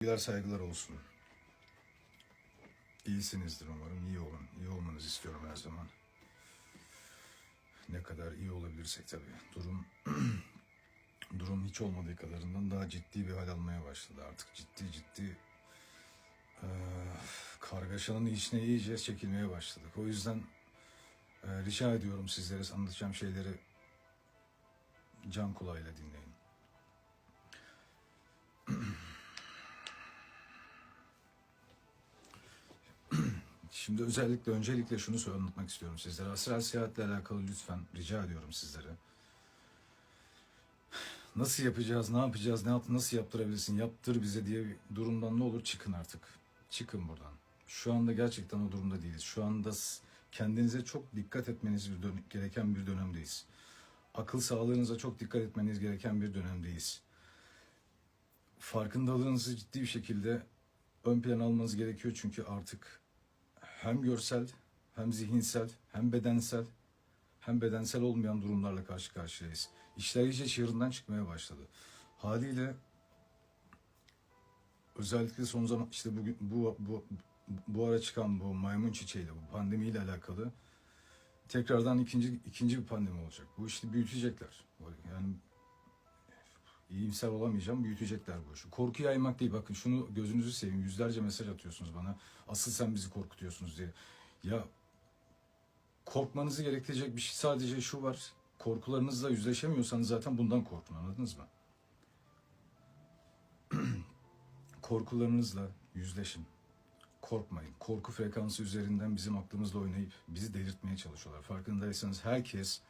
Sevgiler saygılar olsun. İyisinizdir umarım. İyi olun. İyi olmanızı istiyorum her zaman. Ne kadar iyi olabilirsek tabii. Durum durum hiç olmadığı kadarından daha ciddi bir hal almaya başladı. Artık ciddi ciddi eee, kargaşanın içine iyice çekilmeye başladık. O yüzden eee, rica ediyorum sizlere anlatacağım şeyleri can kulağıyla dinleyin. Şimdi özellikle öncelikle şunu anlatmak istiyorum sizlere. Astral seyahatle alakalı lütfen rica ediyorum sizlere. Nasıl yapacağız, ne yapacağız, ne nasıl yaptırabilirsin, yaptır bize diye bir durumdan ne olur çıkın artık. Çıkın buradan. Şu anda gerçekten o durumda değiliz. Şu anda kendinize çok dikkat etmeniz gereken bir dönemdeyiz. Akıl sağlığınıza çok dikkat etmeniz gereken bir dönemdeyiz. Farkındalığınızı ciddi bir şekilde ön plana almanız gerekiyor çünkü artık hem görsel hem zihinsel hem bedensel hem bedensel olmayan durumlarla karşı karşıyayız. İşler iyice çığırından çıkmaya başladı. Haliyle özellikle son zaman işte bugün bu bu bu ara çıkan bu maymun çiçeğiyle bu pandemiyle alakalı tekrardan ikinci ikinci bir pandemi olacak. Bu işte büyütecekler. Yani iyimser olamayacağım büyütecekler bu işi. Korku yaymak değil bakın şunu gözünüzü seveyim yüzlerce mesaj atıyorsunuz bana. Asıl sen bizi korkutuyorsunuz diye. Ya korkmanızı gerektirecek bir şey sadece şu var. Korkularınızla yüzleşemiyorsanız zaten bundan korkun anladınız mı? Korkularınızla yüzleşin. Korkmayın. Korku frekansı üzerinden bizim aklımızla oynayıp bizi delirtmeye çalışıyorlar. Farkındaysanız herkes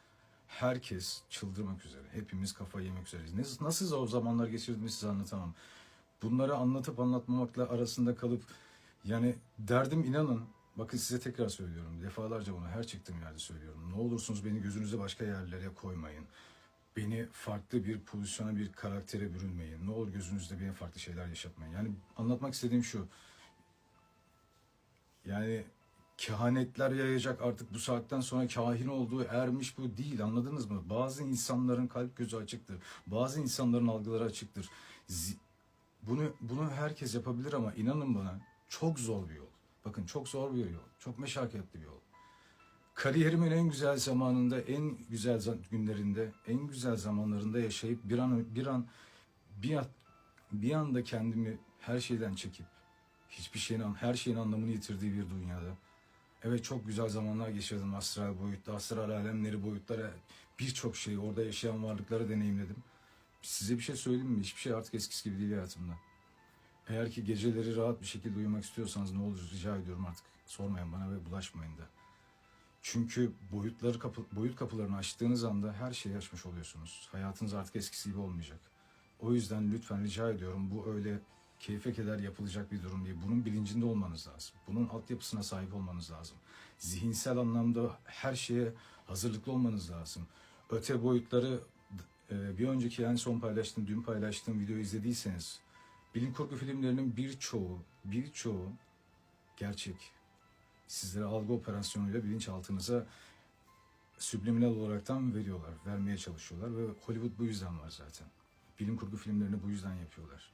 herkes çıldırmak üzere. Hepimiz kafayı yemek üzereyiz. Nasıl o zamanlar geçirdiğimi size anlatamam. Bunları anlatıp anlatmamakla arasında kalıp yani derdim inanın bakın size tekrar söylüyorum. Defalarca bunu her çıktığım yerde söylüyorum. Ne olursunuz beni gözünüze başka yerlere koymayın. Beni farklı bir pozisyona, bir karaktere bürünmeyin. Ne olur gözünüzde beni farklı şeyler yaşatmayın. Yani anlatmak istediğim şu. Yani kehanetler yayacak artık bu saatten sonra kahin olduğu ermiş bu değil anladınız mı? Bazı insanların kalp gözü açıktır. Bazı insanların algıları açıktır. Bunu bunu herkes yapabilir ama inanın bana çok zor bir yol. Bakın çok zor bir yol. Çok meşakkatli bir yol. Kariyerimin en güzel zamanında, en güzel günlerinde, en güzel zamanlarında yaşayıp bir an bir an bir bir anda kendimi her şeyden çekip hiçbir şeyin her şeyin anlamını yitirdiği bir dünyada. Evet çok güzel zamanlar geçirdim astral boyutta, astral alemleri boyutlara birçok şeyi orada yaşayan varlıkları deneyimledim. Size bir şey söyleyeyim mi? Hiçbir şey artık eskisi gibi değil hayatımda. Eğer ki geceleri rahat bir şekilde uyumak istiyorsanız ne olur rica ediyorum artık sormayın bana ve bulaşmayın da. Çünkü boyutları kapı, boyut kapılarını açtığınız anda her şeyi açmış oluyorsunuz. Hayatınız artık eskisi gibi olmayacak. O yüzden lütfen rica ediyorum bu öyle keyfe keder yapılacak bir durum değil. Bunun bilincinde olmanız lazım. Bunun altyapısına sahip olmanız lazım. Zihinsel anlamda her şeye hazırlıklı olmanız lazım. Öte boyutları e, bir önceki en son paylaştığım, dün paylaştığım videoyu izlediyseniz bilim kurgu filmlerinin birçoğu, birçoğu gerçek. Sizlere algı operasyonuyla bilinçaltınıza subliminal olaraktan veriyorlar, vermeye çalışıyorlar ve Hollywood bu yüzden var zaten. Bilim kurgu filmlerini bu yüzden yapıyorlar.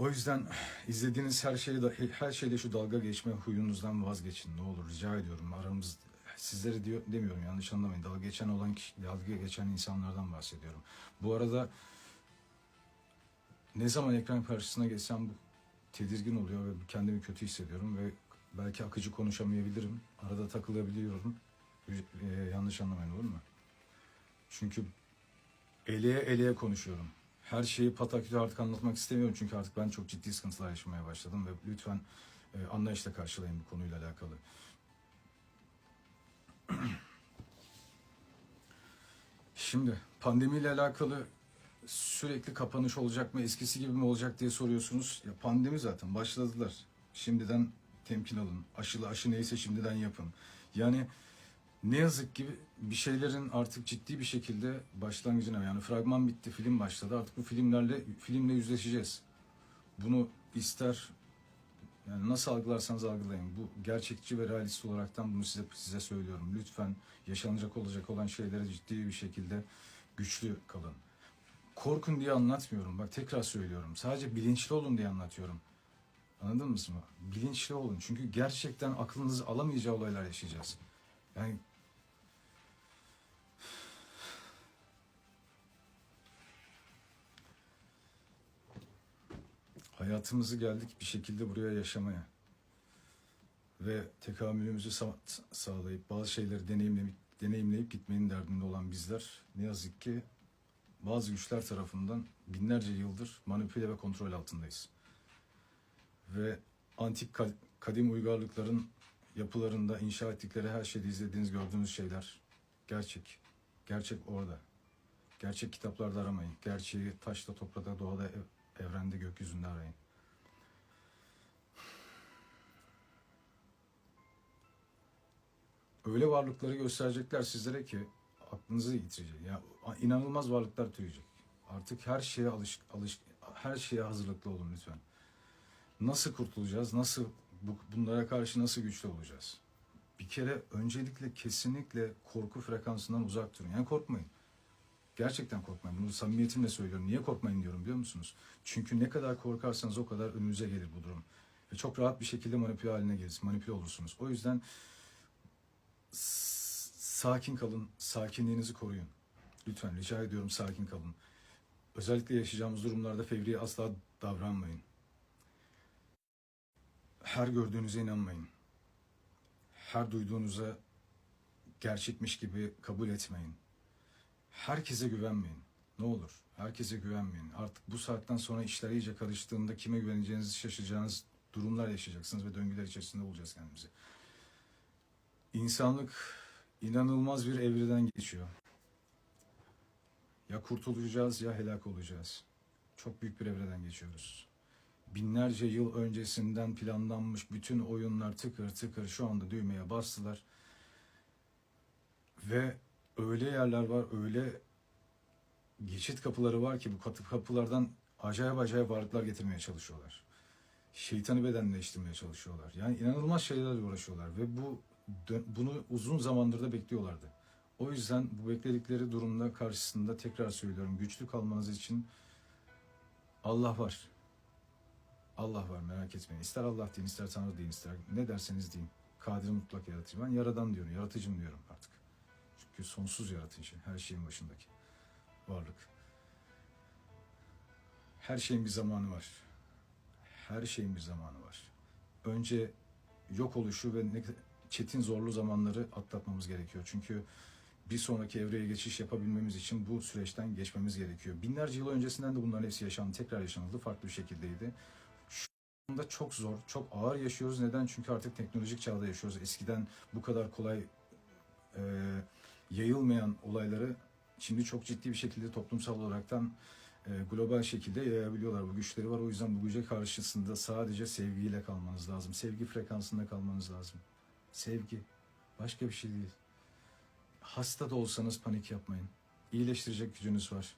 O yüzden izlediğiniz her şeyde her şeyde şu dalga geçme huyunuzdan vazgeçin ne olur rica ediyorum. Aramız sizleri diyor demiyorum yanlış anlamayın. Dalga geçen olan dalga geçen insanlardan bahsediyorum. Bu arada ne zaman ekran karşısına geçsem tedirgin oluyor ve kendimi kötü hissediyorum ve belki akıcı konuşamayabilirim. Arada takılabiliyorum. Ee, yanlış anlamayın olur mu? Çünkü eleye eleye konuşuyorum. Her şeyi pataküte artık anlatmak istemiyorum çünkü artık ben çok ciddi sıkıntılar yaşamaya başladım ve lütfen e, anlayışla karşılayın bu konuyla alakalı. Şimdi pandemiyle alakalı sürekli kapanış olacak mı, eskisi gibi mi olacak diye soruyorsunuz. Ya pandemi zaten başladılar. Şimdiden temkin alın. Aşılı aşı neyse şimdiden yapın. Yani ne yazık ki bir şeylerin artık ciddi bir şekilde başlangıcına yani fragman bitti, film başladı. Artık bu filmlerle filmle yüzleşeceğiz. Bunu ister yani nasıl algılarsanız algılayın. Bu gerçekçi ve realist olaraktan bunu size size söylüyorum. Lütfen yaşanacak olacak olan şeylere ciddi bir şekilde güçlü kalın. korkun diye anlatmıyorum. Bak tekrar söylüyorum. Sadece bilinçli olun diye anlatıyorum. Anladınız mı? Bilinçli olun. Çünkü gerçekten aklınızı alamayacağı olaylar yaşayacağız. Yani hayatımızı geldik bir şekilde buraya yaşamaya ve tekamülümüzü sa- sağlayıp bazı şeyleri deneyimleyip, deneyimleyip gitmenin derdinde olan bizler ne yazık ki bazı güçler tarafından binlerce yıldır manipüle ve kontrol altındayız. Ve antik ka- kadim uygarlıkların yapılarında inşa ettikleri her şeyde izlediğiniz gördüğünüz şeyler gerçek. Gerçek orada. Gerçek kitaplarda aramayın. Gerçeği taşta, toprakta, doğada, ev- evrende, gökyüzünde arayın. öyle varlıkları gösterecekler sizlere ki aklınızı yitirecek. Ya inanılmaz varlıklar türeyecek. Artık her şeye alış, alış her şeye hazırlıklı olun lütfen. Nasıl kurtulacağız? Nasıl bu, bunlara karşı nasıl güçlü olacağız? Bir kere öncelikle kesinlikle korku frekansından uzak durun. Yani korkmayın. Gerçekten korkmayın. Bunu samimiyetimle söylüyorum. Niye korkmayın diyorum biliyor musunuz? Çünkü ne kadar korkarsanız o kadar önünüze gelir bu durum. Ve çok rahat bir şekilde manipüle haline geliriz. Manipüle olursunuz. O yüzden sakin kalın, sakinliğinizi koruyun. Lütfen rica ediyorum sakin kalın. Özellikle yaşayacağımız durumlarda fevri asla davranmayın. Her gördüğünüze inanmayın. Her duyduğunuza gerçekmiş gibi kabul etmeyin. Herkese güvenmeyin. Ne olur herkese güvenmeyin. Artık bu saatten sonra işler iyice karıştığında kime güveneceğinizi şaşıracağınız durumlar yaşayacaksınız ve döngüler içerisinde bulacağız kendimizi. İnsanlık inanılmaz bir evreden geçiyor. Ya kurtulacağız ya helak olacağız. Çok büyük bir evreden geçiyoruz. Binlerce yıl öncesinden planlanmış bütün oyunlar tıkır tıkır şu anda düğmeye bastılar. Ve öyle yerler var, öyle geçit kapıları var ki bu katı kapılardan acayip acayip varlıklar getirmeye çalışıyorlar. Şeytanı bedenleştirmeye çalışıyorlar. Yani inanılmaz şeylerle uğraşıyorlar ve bu bunu uzun zamandır da bekliyorlardı. O yüzden bu bekledikleri durumda karşısında tekrar söylüyorum güçlü kalmanız için Allah var. Allah var merak etmeyin. İster Allah deyin, ister Tanrı deyin, ister ne derseniz deyin. Kadir mutlak yaratıcı. Ben yaradan diyorum, yaratıcım diyorum artık. Çünkü sonsuz yaratıcı, her şeyin başındaki varlık. Her şeyin bir zamanı var. Her şeyin bir zamanı var. Önce yok oluşu ve ne çetin zorlu zamanları atlatmamız gerekiyor. Çünkü bir sonraki evreye geçiş yapabilmemiz için bu süreçten geçmemiz gerekiyor. Binlerce yıl öncesinden de bunların hepsi yaşandı, tekrar yaşanıldı, farklı bir şekildeydi. Şu anda çok zor, çok ağır yaşıyoruz. Neden? Çünkü artık teknolojik çağda yaşıyoruz. Eskiden bu kadar kolay e, yayılmayan olayları şimdi çok ciddi bir şekilde toplumsal olaraktan e, global şekilde yayabiliyorlar. Bu güçleri var. O yüzden bu güce karşısında sadece sevgiyle kalmanız lazım. Sevgi frekansında kalmanız lazım. Sevgi. Başka bir şey değil. Hasta da olsanız panik yapmayın. İyileştirecek gücünüz var.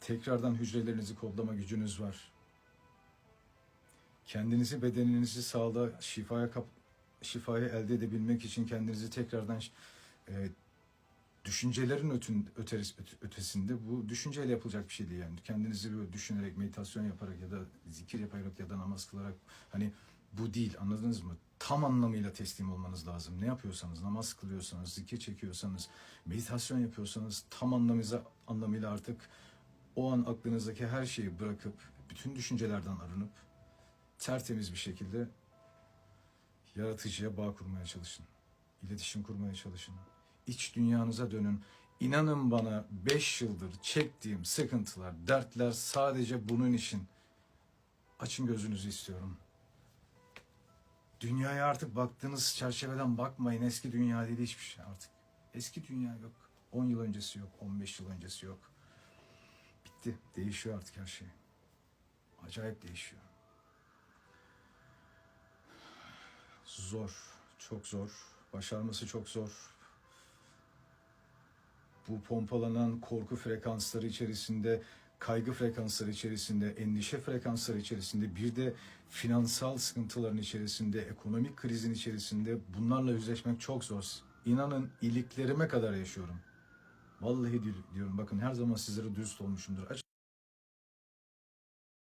Tekrardan hücrelerinizi kodlama gücünüz var. Kendinizi, bedeninizi sağlığa, şifaya kap şifayı elde edebilmek için kendinizi tekrardan e, düşüncelerin ötün, öteris, öte- ötesinde bu düşünceyle yapılacak bir şey değil yani. Kendinizi böyle düşünerek, meditasyon yaparak ya da zikir yaparak ya da namaz kılarak hani bu değil anladınız mı? Tam anlamıyla teslim olmanız lazım. Ne yapıyorsanız, namaz kılıyorsanız, zikir çekiyorsanız, meditasyon yapıyorsanız tam anlamıyla, anlamıyla artık o an aklınızdaki her şeyi bırakıp bütün düşüncelerden arınıp tertemiz bir şekilde yaratıcıya bağ kurmaya çalışın. İletişim kurmaya çalışın. İç dünyanıza dönün. İnanın bana 5 yıldır çektiğim sıkıntılar, dertler sadece bunun için. Açın gözünüzü istiyorum. Dünyaya artık baktığınız çerçeveden bakmayın. Eski dünya değil hiçbir şey artık. Eski dünya yok. 10 yıl öncesi yok. 15 yıl öncesi yok. Bitti. Değişiyor artık her şey. Acayip değişiyor. Zor. Çok zor. Başarması çok zor. Bu pompalanan korku frekansları içerisinde, kaygı frekansları içerisinde, endişe frekansları içerisinde, bir de finansal sıkıntıların içerisinde, ekonomik krizin içerisinde bunlarla yüzleşmek çok zor. İnanın iliklerime kadar yaşıyorum. Vallahi di- diyorum bakın her zaman sizlere dürüst olmuşumdur.